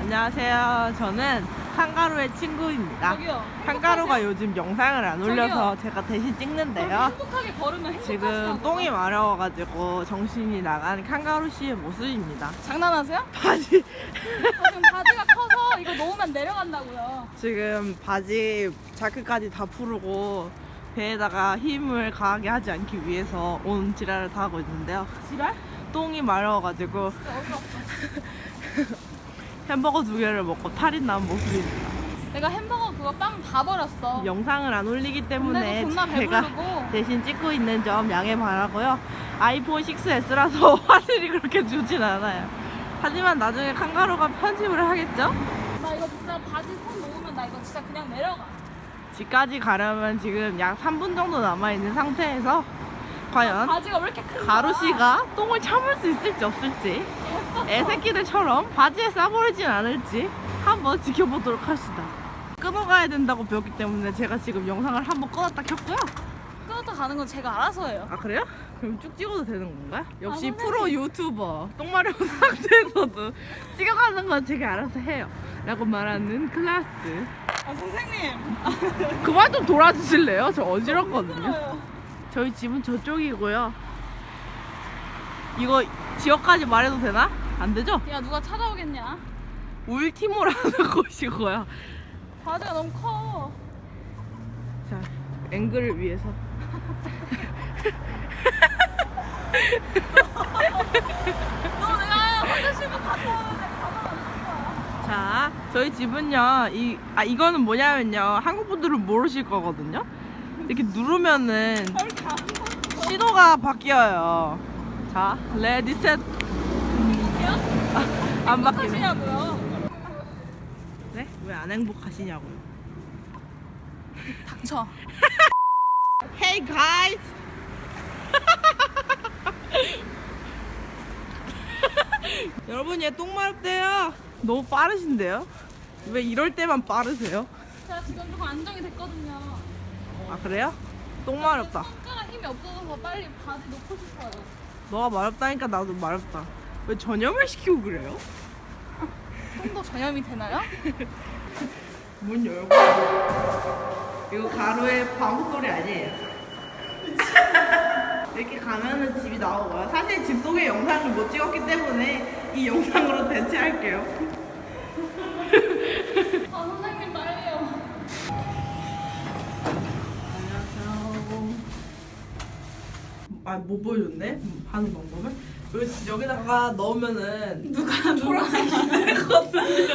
안녕하세요. 저는 칸가루의 친구입니다. 저기요. 칸가루가 요즘 영상을 안 올려서. 제가 대신 찍는데요. 행복하게 걸으면 행복하시다고. 지금 똥이 마려워가지고 정신이 나간 칸가루 씨의 모습입니다. 장난하세요? 바지 저 지금 바지가 커서 이거 놓으면 내려간다고요. 지금 바지 자크까지 다 풀고 배에다가 힘을 가하게 하지 않기 위해서 온 지랄을 다 하고 있는데요. 지랄? 똥이 마려워가지고 진짜 어이없어. 햄버거 두 개를 먹고 탈이 난 모습입니다. 내가 햄버거 그거 빵 다 버렸어. 영상을 안 올리기 때문에 근데도 존나 제가 배부르고. 대신 찍고 있는 점 양해 바라고요. 아이폰 6S라서 화질이 그렇게 좋진 않아요. 하지만 나중에 칸가루가 편집을 하겠죠? 나 이거 진짜 바지 손 놓으면 나 이거 진짜 그냥 내려가. 집까지 가려면 지금 약 3분 정도 남아있는 상태에서 과연 바지가 왜 이렇게 큰 가루? 씨가 똥을 참을 수 있을지 없을지 애새끼들처럼 바지에 싸버리진 않을지 한번 지켜보도록 합시다. 끊어가야 된다고 배웠기 때문에 제가 지금 영상을 한번 끊었다 켰고요. 끊었다 가는 건 제가 알아서 해요. 아 그래요? 그럼 쭉 찍어도 되는 건가요? 역시 아. 프로 유튜버 똥마려운 상태에서도 찍어가는 건 제가 알아서 해요 라고 말하는 클라스 아 선생님. 그만 좀 돌아주실래요? 저 어지럽거든요 힘들어요. 저희 집은 저쪽이고요 이거 지역까지 말해도 되나? 안 되죠? 야 누가 찾아오겠냐? 울티모라는 곳이고요 바지가 너무 커. 자 앵글을 위해서 너 내가 화장실만 갔다 오는데 가만 안 있을 거야. 자, 저희 집은요, 이, 아, 이거는 뭐냐면요, 한국 분들은 모르실 거거든요? 이렇게 누르면은 아, 이렇게 안 봐. 신호가 바뀌어요. 자, 레디 셋. 안 바뀌네. 하시냐고요? 네? 왜 안 행복하시냐고요. 닥쳐. Hey guys! 여러분 얘 똥 마렵대요. 너무 빠르신데요? 왜 이럴 때만 빠르세요? 제가 지금 좀 안정이 됐거든요. 아 그래요? 똥 마렵다. 손가락 힘이 없어서 빨리 바지 놓고 싶어요. 너가 마렵다니까 나도 마렵다. 왜 전염을 시키고 그래요? 손도 전염이 되나요? 문 열고. 이거 가루의 방구 소리 아니에요? 이렇게 가면은 집이 나오고요. 사실 집 속의 영상을 못 찍었기 때문에 이 영상으로 대체할게요. 아 선생님 빨리요. 안녕하세요. 아, 못 보여줬네? 음, 하는 방법을? 여기, 여기다가 넣으면은 누가 초록색이 되거든